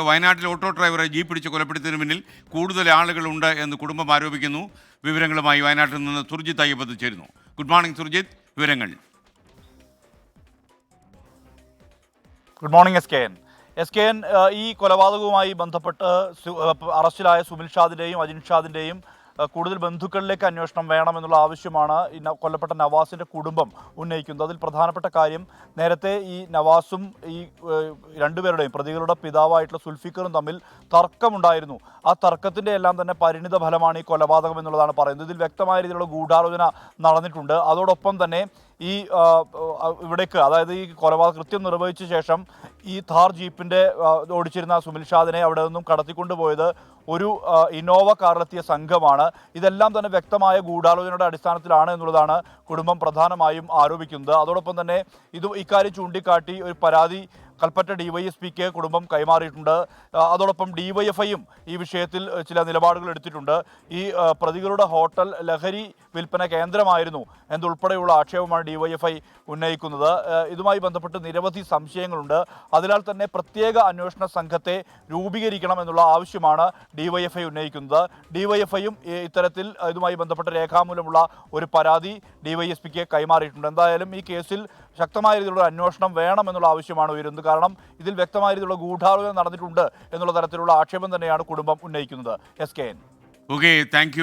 വയനാട്ടിൽ ഓട്ടോ ഡ്രൈവറെ ജീപ്പ് പിടിച്ച് കൊലപ്പെടുത്തിയതിന് പിന്നിൽ കൂടുതൽ ആളുകളുണ്ട് എന്ന് കുടുംബം ആരോപിക്കുന്നു. വിവരങ്ങളുമായി വയനാട്ടിൽ നിന്ന് സുർജിത്ത് അയ്യപ്പത്ത് ചേരുന്നു. Good morning Surjith. വിവരങ്ങൾ. Good morning S K N. S K N ഈ കൊലപാതകവുമായി ബന്ധപ്പെട്ട് അറസ്റ്റിലായ സുനിൽ ഷാദിന്റെയും അജിൻ ഷാദിന്റെയും കൂടുതൽ ബന്ധുക്കളിലേക്ക് അന്വേഷണം വേണമെന്നുള്ള ആവശ്യമാണ് ഈ കൊല്ലപ്പെട്ട നവാസിന്റെ കുടുംബം ഉന്നയിക്കുന്നത്. അതിൽ പ്രധാനപ്പെട്ട കാര്യം നേരത്തെ ഈ നവാസും ഈ രണ്ടുപേരുടെയും പ്രതികളുടെ പിതാവായിട്ടുള്ള സുൽഫിക്കറും തമ്മിൽ തർക്കമുണ്ടായിരുന്നു. ആ തർക്കത്തിന്റെ എല്ലാം തന്നെ പരിണിത ഫലമാണ് ഈ കൊലപാതകം എന്നുള്ളതാണ് പറയുന്നത്. ഇതിൽ വ്യക്തമായ രീതിയിലുള്ള ഗൂഢാലോചന നടന്നിട്ടുണ്ട്. അതോടൊപ്പം തന്നെ ഈ ഇവിടേക്ക് അതായത് ഈ കൊലപാതക കൃത്യം നിർവഹിച്ച ശേഷം ഈ ഥാർ ജീപ്പിന്റെ ഓടിച്ചിരുന്ന സുനിൽ ഷാദിനെ അവിടെ നിന്നും കടത്തിക്കൊണ്ടുപോയത് ഒരു ഇന്നോവ കാറിലെത്തിയ സംഘമാണ്. ഇതെല്ലാം തന്നെ വ്യക്തമായ ഗൂഢാലോചനയുടെ അടിസ്ഥാനത്തിലാണ് എന്നുള്ളതാണ് കുടുംബം പ്രധാനമായും ആരോപിക്കുന്നത്. അതോടൊപ്പം തന്നെ ഇത് ഇക്കാര്യം ചൂണ്ടിക്കാട്ടി ഒരു പരാതി കൽപ്പറ്റ ഡിവൈഎസ്പിക്ക് കുടുംബം കൈമാറിയിട്ടുണ്ട്. അതോടൊപ്പം ഡിവൈഎഫ്ഐയും ഈ വിഷയത്തിൽ ചില നിലപാടുകൾ എടുത്തിട്ടുണ്ട്. ഈ പ്രതികളുടെ ഹോട്ടൽ ലഹരി വിൽപ്പന കേന്ദ്രമായിരുന്നു എന്നുൾപ്പെടെയുള്ള ആക്ഷേപമാണ് ഡിവൈഎഫ്ഐ ഉന്നയിക്കുന്നത്. ഇതുമായി ബന്ധപ്പെട്ട് നിരവധി സംശയങ്ങളുണ്ട്. അതിനാൽ തന്നെ പ്രത്യേക അന്വേഷണ സംഘത്തെ രൂപീകരിക്കണം എന്നുള്ള ആവശ്യമാണ് ഡിവൈഎഫ്ഐ ഉന്നയിക്കുന്നത്. ഡിവൈഎഫ്ഐയും ഇത്തരത്തിൽ ഇതുമായി ബന്ധപ്പെട്ട രേഖാമൂലമുള്ള ഒരു പരാതി ഡിവൈഎസ്പിക്ക് കൈമാറിയിട്ടുണ്ട്. എന്തായാലും ഈ കേസിൽ ശക്തമായ രീതിയിലുള്ള അന്വേഷണം വേണമെന്നുള്ള ആവശ്യമാണ് ഉയരുന്നത്. കാരണം ഇതിൽ വ്യക്തമായ രീതിയിലുള്ള ഗൂഢാലോചന നടന്നിട്ടുണ്ട് എന്നുള്ള തരത്തിലുള്ള ആക്ഷേപം തന്നെയാണ് കുടുംബം ഉന്നയിക്കുന്നത്. S K N. Okay thank